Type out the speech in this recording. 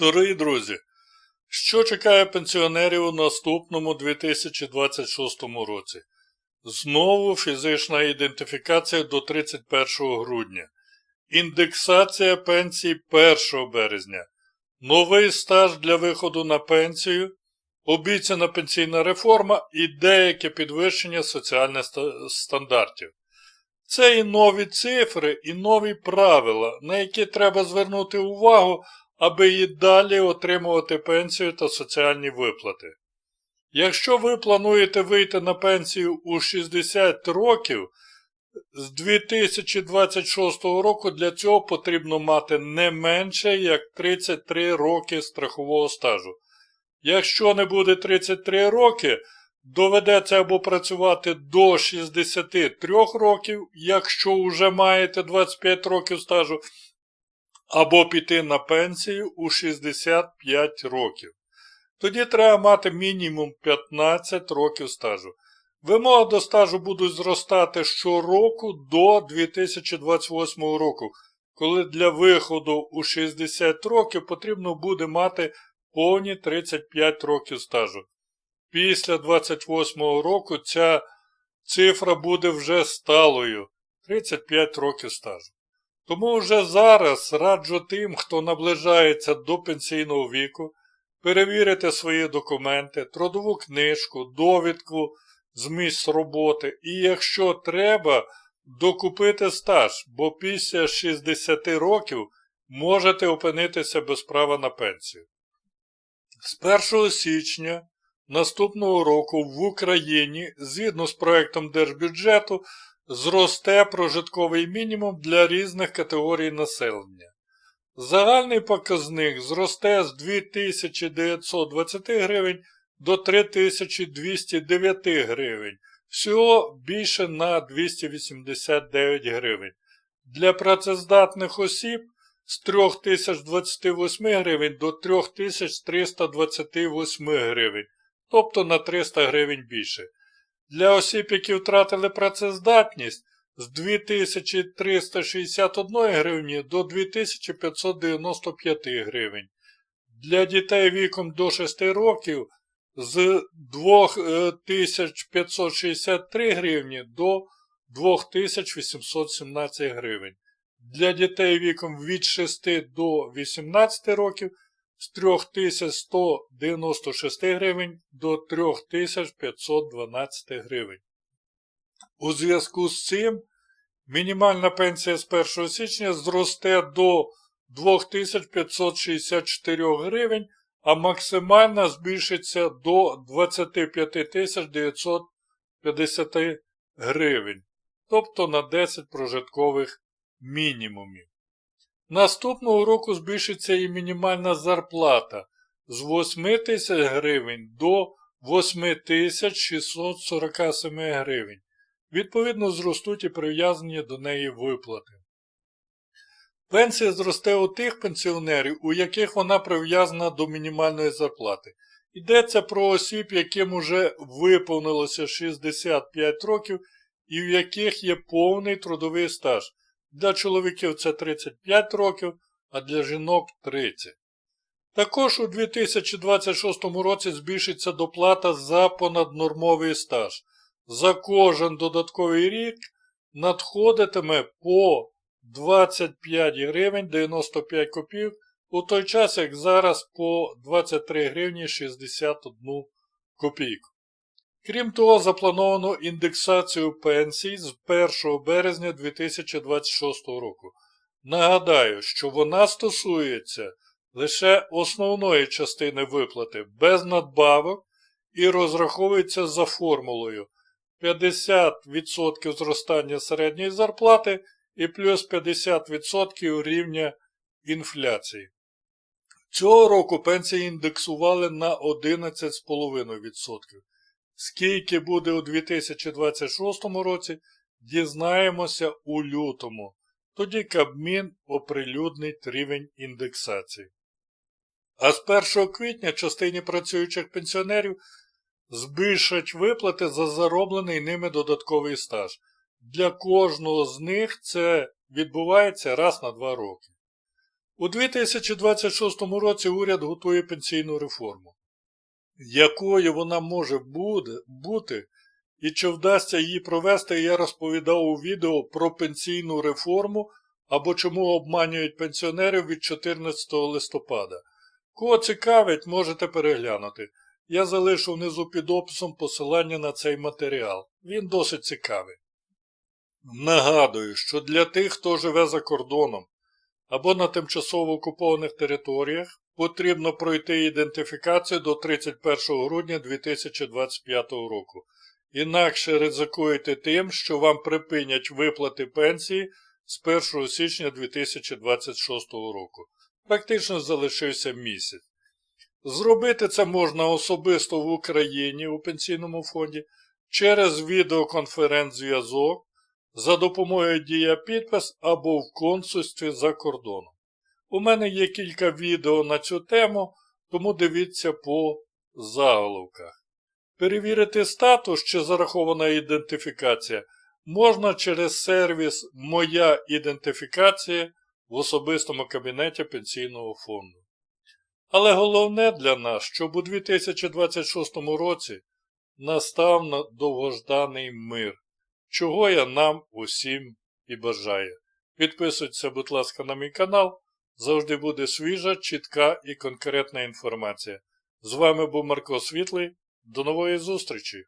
Дорогі друзі, що чекає пенсіонерів у наступному 2026 році? Знову фізична ідентифікація до 31 грудня, індексація пенсій 1 березня, новий стаж для виходу на пенсію, обіцяна пенсійна реформа і деяке підвищення соціальних стандартів. Це і нові цифри, і нові правила, на які треба звернути увагу, аби і далі отримувати пенсію та соціальні виплати. Якщо ви плануєте вийти на пенсію у 60 років, з 2026 року для цього потрібно мати не менше як 33 роки страхового стажу. Якщо не буде 33 роки, доведеться або працювати до 63 років, якщо вже маєте 25 років стажу, або піти на пенсію у 65 років. Тоді треба мати мінімум 15 років стажу. Вимоги до стажу будуть зростати щороку до 2028 року, коли для виходу у 60 років потрібно буде мати повні 35 років стажу. Після 28 року ця цифра буде вже сталою 35 років стажу. Тому вже зараз раджу тим, хто наближається до пенсійного віку, перевірити свої документи, трудову книжку, довідку з місць роботи і, якщо треба, докупити стаж, бо після 60 років можете опинитися без права на пенсію. З 1 січня наступного року в Україні, згідно з проектом держбюджету, зросте прожитковий мінімум для різних категорій населення. Загальний показник зросте з 2920 гривень до 3209 гривень, всього більше на 289 гривень. Для працездатних осіб з 3028 гривень до 3328 гривень, тобто на 300 гривень більше. Для осіб, які втратили працездатність з 2361 гривні до 2595 гривень. Для дітей віком до 6 років з 2563 гривні до 2817 гривень. Для дітей віком від 6 до 18 років з 3196 гривень до 3512 гривень. У зв'язку з цим мінімальна пенсія з 1 січня зросте до 2564 гривень, а максимальна збільшиться до 25 950 гривень, тобто на 10 прожиткових мінімумів. Наступного року збільшиться і мінімальна зарплата з 8 тисяч гривень до 8647 гривень. Відповідно, зростуть і прив'язані до неї виплати. Пенсія зросте у тих пенсіонерів, у яких вона прив'язана до мінімальної зарплати. Йдеться про осіб, яким уже виповнилося 65 років і в яких є повний трудовий стаж. Для чоловіків це 35 років, а для жінок 30. Також у 2026 році збільшиться доплата за понаднормовий стаж. За кожен додатковий рік надходитиме по 25 гривень 95 копійок, у той час, як зараз по 23 гривні 61 копійку. Крім того, заплановано індексацію пенсій з 1 березня 2026 року. Нагадаю, що вона стосується лише основної частини виплати без надбавок і розраховується за формулою 50% зростання середньої зарплати і плюс 50% рівня інфляції. Цього року пенсії індексували на 11,5%. Скільки буде у 2026 році, дізнаємося у лютому. Тоді Кабмін оприлюднить рівень індексації. А з 1 квітня частині працюючих пенсіонерів збільшать виплати за зароблений ними додатковий стаж. Для кожного з них це відбувається раз на два роки. У 2026 році уряд готує пенсійну реформу. Якою вона може бути і чи вдасться її провести, я розповідав у відео про пенсійну реформу або чому обманюють пенсіонерів від 14 листопада. Кого цікавить, можете переглянути. Я залишу внизу під описом посилання на цей матеріал. Він досить цікавий. Нагадую, що для тих, хто живе за кордоном або на тимчасово окупованих територіях, потрібно пройти ідентифікацію до 31 грудня 2025 року. Інакше ризикуєте тим, що вам припинять виплати пенсії з 1 січня 2026 року. Практично залишився місяць. Зробити це можна особисто в Україні у пенсійному фонді через відеоконференц-зв'язок за допомогою Дія підпис або в консульстві за кордоном. У мене є кілька відео на цю тему, тому дивіться по заголовках. Перевірити статус чи зарахована ідентифікація можна через сервіс Моя ідентифікація в особистому кабінеті пенсійного фонду. Але головне для нас, щоб у 2026 році настав на- довгожданий мир, чого я нам усім і бажаю. Підписуйтеся, будь ласка, на мій канал. Завжди буде свіжа, чітка і конкретна інформація. З вами був Марко Світлий. До нової зустрічі!